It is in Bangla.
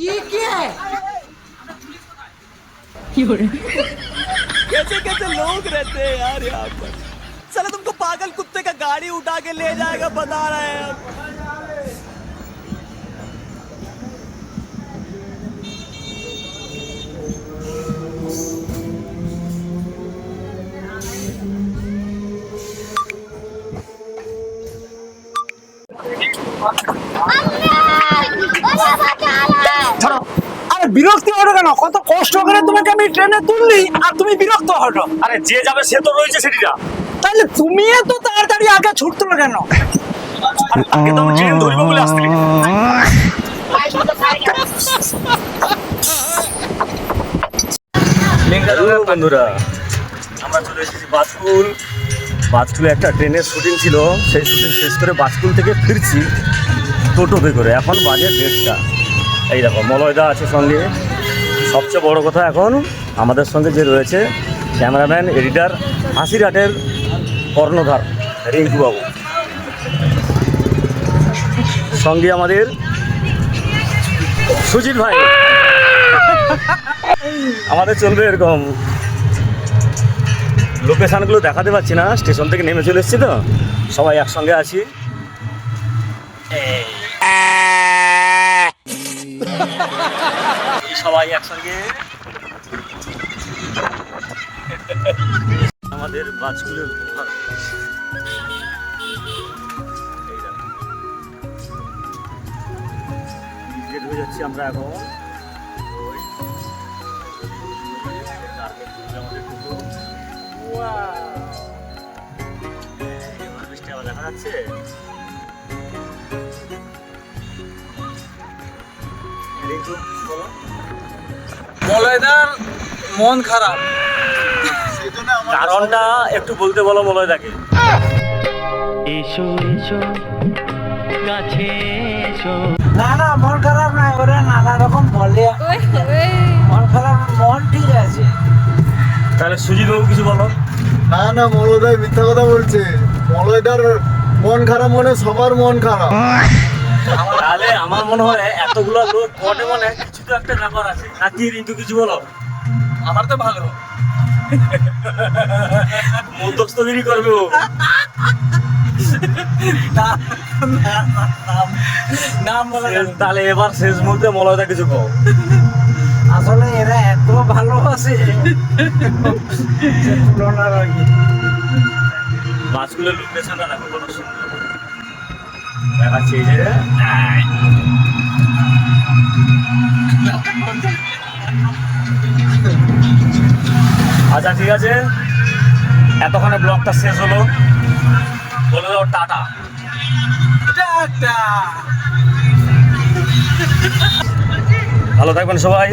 ये क्या है? कैसे कैसे लोग रहते हैं यार यहाँ पर? चलो तुमको पागल कुत्ते का गाड़ी उठा के ले जाएगा बता रहा है यार अम्मा! अम्मा क्या আরে বিরক্তি হটো কেন? কত কষ্ট করে তোমাকে আমি ট্রেনে তুললি আর তুমি বিরক্ত হটো আরে যে যাবে সে তো রয়েছে সেটিটা তাহলে তুমি এত তাড়াতাড়ি আগে ছুটতো কেন? তাকে তো ট্রেন ধরবো বলে আসতে বন্ধুরা। আমরা চলে এসেছি বাজকুল বাজকুলে একটা ট্রেনের শুটিং ছিল। সেই শুটিং শেষ করে বাজকুল থেকে ফিরছি টোটোতে করে। এখন বাজে দেড়টা। এই দেখো, মলয়দা আছে সঙ্গে। সবচেয়ে বড় কথা এখন আমাদের সঙ্গে যে রয়েছে ক্যামেরাম্যান, এডিটার হাসিরহাটের কর্ণধার রিঙ্কু বাবু সঙ্গে আমাদের সুজিত ভাই। আমাদের চলবে এরকম। লোকেশানগুলো দেখাতে পাচ্ছি না, স্টেশন থেকে নেমে চলে এসেছি তো। সবাই একসঙ্গে আছি। এই। সবাই একসঙ্গে। আমাদের দেখো। বের হয়ে যাচ্ছি আমরা এখন। ওই টার্গেট মলয়দার মন খারাপ। কারণটা একটু বলতে বলো মলয়দাকে এসো এসো কাছে এসো। না না মন খারাপ নাই ওরা নানা রকম বলে। মন খারাপ মন ঠিক আছে। তাহলে সুজিত বাবু কিছু বলো। না না মলয়দাই মিথ্যা কথা বলছে। মলয়দার মন খারাপ মনে সবার মন খারাপ। তাহলে আমার মনে হয় এতগুলো লোক কটে মানে কিছু তো একটা ব্যাপার আছে। নাকি রিন্তু কিছু বলো? আমার তো ভালো। মধ্যস্থগিরি করবে ও। নাম বলা তাহলে এবার শেষ মুহূর্তে মলয়দা কিছু কও। আসলে এরা এত ভালো আছে। তুলনার আগে। মাছগুলোর লোকেশনটা দেখো কত সুন্দর। দেখাচ্ছি এই যে আচ্ছা ঠিক আছে। এতক্ষণে ব্লগটা শেষ হলো। বলে দাও টাটা। টাটা। ভালো থাকবেন সবাই।